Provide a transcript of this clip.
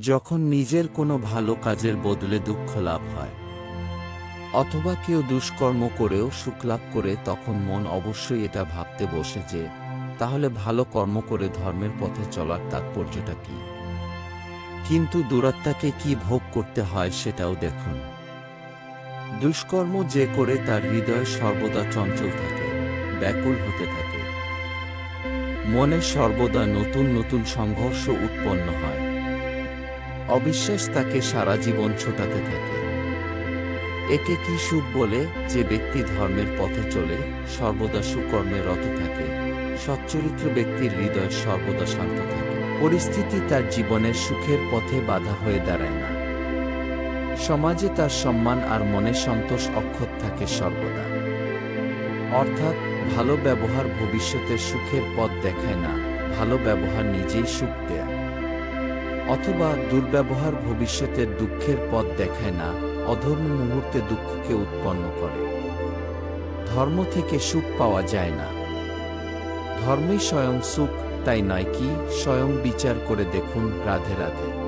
যখন নিজের কোনো ভালো কাজের বদলে দুঃখ লাভ হয়। অথবা কেউ দুষ্কর্ম করেও সুখ লাভ করে, তখন মন অবশ্যই এটা ভাবতে বসে যে, তাহলে ভালো কর্ম করে ধর্মের পথে চলার তাৎপর্যটা কি? কিন্তু দূরাত্মাকে কি ভোগ করতে হয় সেটাও দেখুন। দুষ্কর্ম যে করে তার হৃদয় সর্বদা চঞ্চল থাকে, ব্যাকুল হতে থাকে। মনে সর্বদা নতুন নতুন সংঘর্ষ উৎপন্ন হয়। অবিশ্বাস তাকে সারা জীবন ছোটাতে থাকে। একে কি সুখ বলে যে ব্যক্তি ধর্মের পথে চলে, সর্বদা সুকর্মে রত থাকে, সচ্চরিত্র ব্যক্তির হৃদয় সর্বদা শান্ত থাকে। পরিস্থিতি তার জীবনের সুখের পথে বাধা হয়ে দাঁড়ায় না। সমাজে তার সম্মান আর মনে সন্তোষ অক্ষত থাকে সর্বদা। অর্থাৎ ভালো ব্যবহার ভবিষ্যতের সুখের পথ দেখায় না, ভালো ব্যবহার নিজেই সুখ দেয়। অথবা দুর্ব্যবহার ভবিষ্যতের দুঃখের পথ দেখায় না, অধর্ম মুহূর্তে দুঃখকে উৎপন্ন করে। ধর্ম থেকে সুখ পাওয়া যায় না। ধর্মই স্বয়ং সুখ, তাই নয় কি, স্বয়ং বিচার করে দেখুন রাধে রাধে।